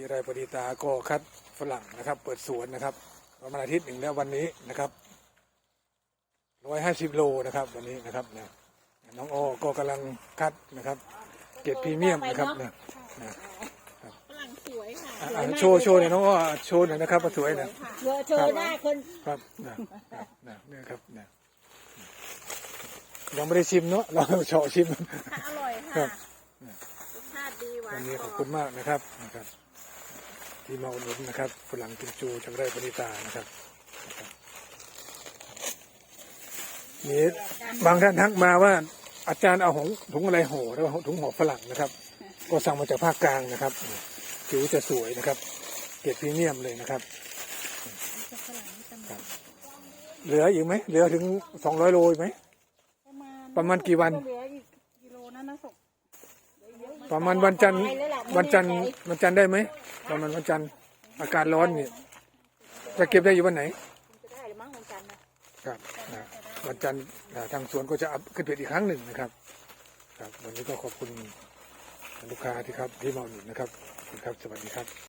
นี้ไรปริตาก็คัดฝรั่งนะครับ เปิดสวนนะครับประมาณอาทิตย์หนึ่งแล้ววันนี้นะครับร้อยห้าสิบโลนะครับ วันนี้นะครับนะน้องโอก็กำลังคัดนะครับ เกรดพรีเมียมนะครับนะนะฝรั่งสวยค่ะอะอะโชว์โชว์หน่อยน้องโอโชว์หน่อยนะครับว่าสวยนะเธอเธอได้คนครับนะนะนะเนี่ยครับนะยังไม่ได้ชิมเนาะเราเฉาะชิมอร่อยครัค่ะบรสชาติดีหวาวันนนี้ขอบคุณมากนะครับนะครับ ที่มาอุดหนุนนะครับฝรั่งกิมจูจากไร่ปณิตานะครับนะครับนี่บางท่านทักมาว่าอาจารย์เอาหงถุงอะไรห่อแล้วาถุงห่อฝรั่งนะครับ ก็สั่งมาจากภาคกลางนะครับผิวจะสวยนะครับ เกรดพรีเมียมเลยนะครับครับเหลืออีกไหมเหลือถึงสองร้อยโลอีกไหมประมาณประมาณกี่วัน เหลืออีกกิโลนั้นนะสก ประมาณวันจันทร์วันจันทร์วันจันทร์ได้ไหมประมาณวันจันทร์อากาศร้อนนี่จะเก็บได้อยู่วันไหนจะได้หรือมั้งวันจันทร์นะครับนะวันจันทร์อ่าทางสวนก็จะอัพขึ้นไปอีกครั้งหนึ่งนะครับ ครับวันนี้ก็ขอบคุณลูกค้าที่ครับที่มาอุดหนุนนะครับขอบคุณครับสวัสดีครับ